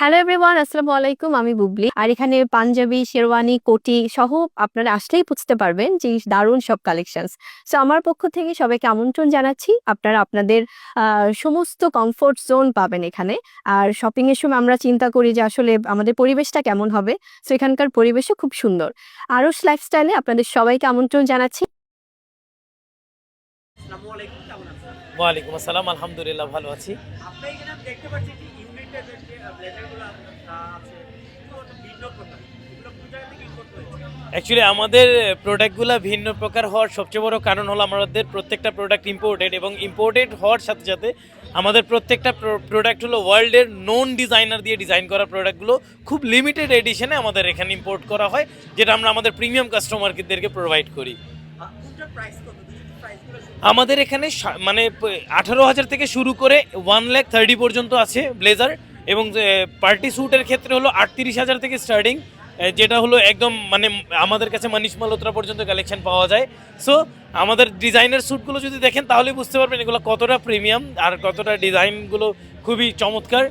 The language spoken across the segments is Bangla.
হ্যালো এভরিওয়ান আসসালামু আলাইকুম আমি বুবলি। আর এখানে পাঞ্জাবি শেরওয়ানি কোটি সহ আপনারা আসলেই বুঝতে পারবেন যে দারুণ সব কালেকশনস সো আমার পক্ষ থেকে সবাইকে আমন্ত্রণ জানাচ্ছি। আপনারা আপনাদের সমস্ত কমফোর্ট জোন পাবেন এখানে। আর শপিং এর সময় আমরা চিন্তা করি যে আসলে আমাদের পরিবেশটা কেমন হবে। সো এখানকার পরিবেশও খুব সুন্দর। আরস লাইফস্টাইলে আপনাদের সবাইকে আমন্ত্রণ জানাচ্ছি। ওয়ালাইকুম আসসালাম আলহামদুলিল্লাহ ভালো আছি। আপনি এখানে দেখতে পাচ্ছি অ্যাকচুয়ালি আমাদের প্রোডাক্টগুলো ভিন্ন প্রকার হওয়ার সবচেয়ে বড় কারণ হলো আমাদের প্রত্যেকটা প্রোডাক্ট ইম্পোর্টেড এবং ইম্পোর্টেড হওয়ার সাথে সাথে আমাদের প্রত্যেকটা প্রোডাক্ট হলো ওয়ার্ল্ডের নন ডিজাইনার দিয়ে ডিজাইন করা প্রোডাক্টগুলো খুব লিমিটেড এডিশনে আমাদের এখানে ইম্পোর্ট করা হয়, যেটা আমরা আমাদের প্রিমিয়াম কাস্টমারদেরকে প্রোভাইড করি। আমাদের এখানে মানে আঠারো হাজার থেকে শুরু করে ওয়ান লাখ থার্টি পর্যন্ত আছে ব্লেজার এবং পার্টি স্যুটের ক্ষেত্রে হলো আটত্রিশ হাজার থেকে স্টার্টিং যেটা হলো একদম মানে আমাদের কাছে মানিশ মালহোত্রা পর্যন্ত কালেকশন পাওয়া যায়। সো আমাদের ডিজাইনের স্যুটগুলো যদি দেখেন, তাহলে বুঝতে পারবেন এগুলো কতটা প্রিমিয়াম আর কতটা ডিজাইনগুলো খুবই চমৎকার।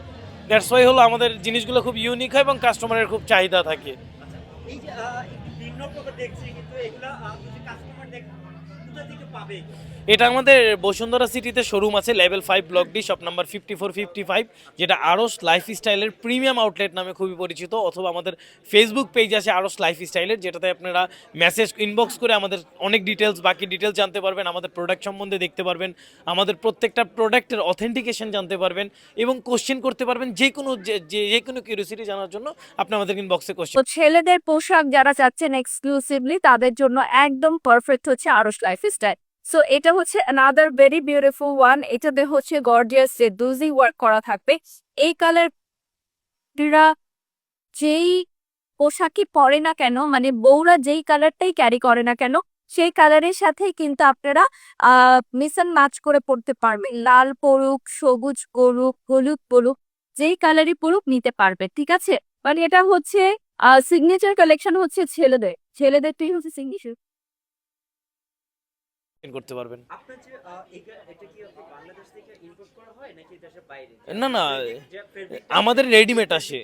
দ্যাটস ওয়াই হলো আমাদের জিনিসগুলো খুব ইউনিক হয় এবং কাস্টমারের খুব চাহিদা থাকে। আচ্ছা দেখছি, কিন্তু এটা আমাদের বসুন্ধরা সিটিতে শোরুম আছে level five block D shop number fifty four fifty five যেটা আরস লাইফস্টাইলের প্রিমিয়াম আউটলেট নামে খুবই পরিচিত অথবা আমাদের ফেসবুক পেজ আছে আরস লাইফস্টাইলের যেটাতে আপনারা মেসেজ ইনবক্স করে আমাদের অনেক ডিটেলস বাকি ডিটেলস জানতে পারবেন আমাদের প্রোডাক্ট সম্বন্ধে দেখতে পারবেন আমাদের প্রত্যেকটা প্রোডাক্টের অথেন্টিকেশন জানতে পারবেন এবং কোশ্চেন করতে পারবেন যে কোনো যে- কোনো কিউরিয়াসিটি জানার জন্য আপনি আমাদের ইনবক্সে কোশ্চেন ছেলেদের পোশাক যারা চাচ্ছেন এক্সক্লুসিভলি তাদের জন্য একদম পারফেক্ট হচ্ছে আরস লাইফস্টাইল সো এটা হচ্ছে অ্যানাদার ভেরি বিউটিফুল ওয়ান এটাতে হচ্ছে গর্জিয়াস যে দুজি ওয়ার্ক করা থাকবে। এই কালার যেই পোশাকই পরে না কেন মানে বউরা যেই কালারটাই ক্যারি করে না কেন, সেই কালারের সাথে কিন্তু আপনারা মিশন ম্যাচ করে পড়তে পারবেন। লাল পড়ুক সবুজ পড়ুক হলুদ পড়ুক যেই কালারই পড়ুক নিতে পারবে, ঠিক আছে? মানে এটা হচ্ছে সিগনেচার কালেকশন হচ্ছে ছেলেদের। ছেলেদেরটাই হচ্ছে সিগনেচার করতে পারবেন আপনার যে আহ, এটা- এটা কি আপনি বাংলাদেশ থেকে ইম্পোর্ট করা হয় নাকি দেশের বাইরে? না না আমাদের রেডিমেড আসে।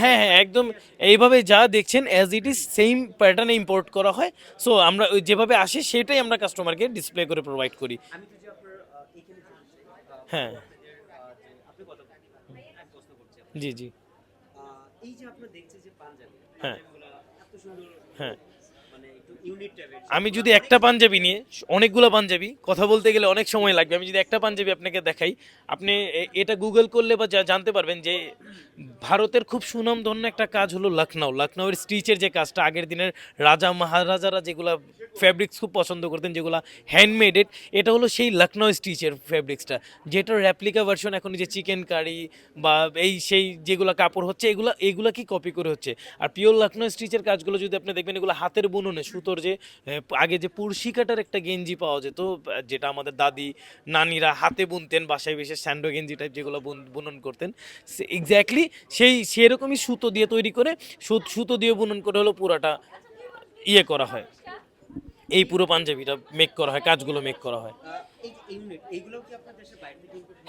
হ্যাঁ হ্যাঁ একদম এইভাবে যা দেখছেন অ্যাজ ইট ইজ সেম প্যাটার্নে ইম্পোর্ট করা হয়। সো আমরা যেভাবে আসে সেটাই আমরা কাস্টমারকে ডিসপ্লে করে প্রোভাইড করি। হ্যাঁ। জি জি। এই যে আপনার দেখছে যে পাঞ্জাবি হ্যাঁ। হ্যাঁ। মানে আমি যদি একটা পাঞ্জাবি নিয়ে অনেকগুলো পাঞ্জাবি কথা বলতে গেলে অনেক সময় লাগবে। আমি যদি একটা পাঞ্জাবি আপনাকে দেখাই আপনি এটা গুগল করলে বা জানতে পারবেন যে ভারতের খুব সুনামধন্য একটা কাজ হলো লখনৌ লখনৌয়ের স্টিচের যে কাজটা আগের দিনের রাজা মহারাজারা যেগুলো ফ্যাব্রিক্স খুব পছন্দ করতেন যেগুলো হ্যান্ডমেডেড এটা হলো সেই লখনৌ স্টিচের ফ্যাব্রিক্সটা যেটার র্যাপ্লিকা ভার্সন এখন যে চিকেন কারি বা এই সেই যেগুলো কাপড় হচ্ছে এগুলো এগুলো কি কপি করে হচ্ছে? আর পিওর লখনৌ স্টিচের কাজগুলো যদি আপনি দেখবেন এগুলো হাতের বুননে সুতোর যে আগে যে পুরশিকাটার একটা গেঞ্জি পাওয়া যেত, যেটা আমাদের দাদি, নানিরা হাতে বুনতেন, বাসায় বেশি স্যান্ডো গেঞ্জি টাইপ যেগুলো বুন- বুনন করতেন এক্স্যাক্টলি সেই, সেরকমই সুতো দিয়ে তৈরি করে সুতো দিয়ে বুনন করে হলো পুরাটা ইয়ে করা হয়। এই পুরো পাঞ্জাবিটা মেক করা হয়, কাজগুলো মেক করা হয়।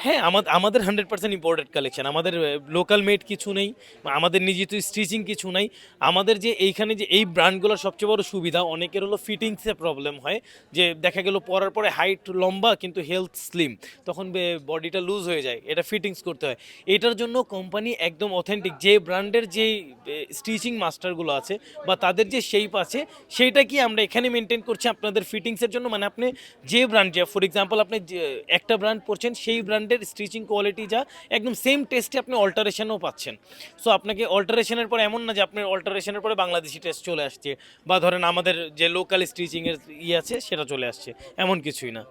হ্যাঁ? আমাদের আমাদের হান্ড্রেড পার্সেন্ট ইম্পোর্টেড কালেকশন আমাদের লোকাল মেড কিছু নেই, আমাদের নিজস্ব স্টিচিং কিছু নাই। আমাদের যে এইখানে যে এই ব্র্যান্ডগুলোর সবচেয়ে বড় সুবিধা, অনেকের হলো ফিটিংসে প্রবলেম হয়। যে দেখা গেল পরার পরে হাইট লম্বা, কিন্তু হেলথ স্লিম তখন বডিটা লুজ হয়ে যায়, এটা ফিটিংস করতে হয়। এটার জন্য কোম্পানি একদম অথেন্টিক যে ব্র্যান্ডের যে স্টিচিং মাস্টারগুলো আছে, বা তাদের যে শেপ আছে, সেইটা কি আমরা এখানে মেনটেন করছি আপনাদের ফিটিংসের জন্য? মানে আপনি যে ব্র্যান্ড যে ফর এক্সাম্পল আপনি যে একটা ব্র্যান্ড পরছেন, সেই ব্র্যান্ডের স্টিচিং কোয়ালিটি যা একদম সেম টেস্টে আপনি অল্টারেশনও পাচ্ছেন। সো আপনাকে অল্টারেশনের পরে এমন না যে আপনার অল্টারেশনের পরে বাংলাদেশি টেস্ট চলে আসছে, বা ধরেন আমাদের যে লোকাল স্টিচিংয়ের ইয়ে আছে, সেটা চলে আসছে, এমন কিছুই না।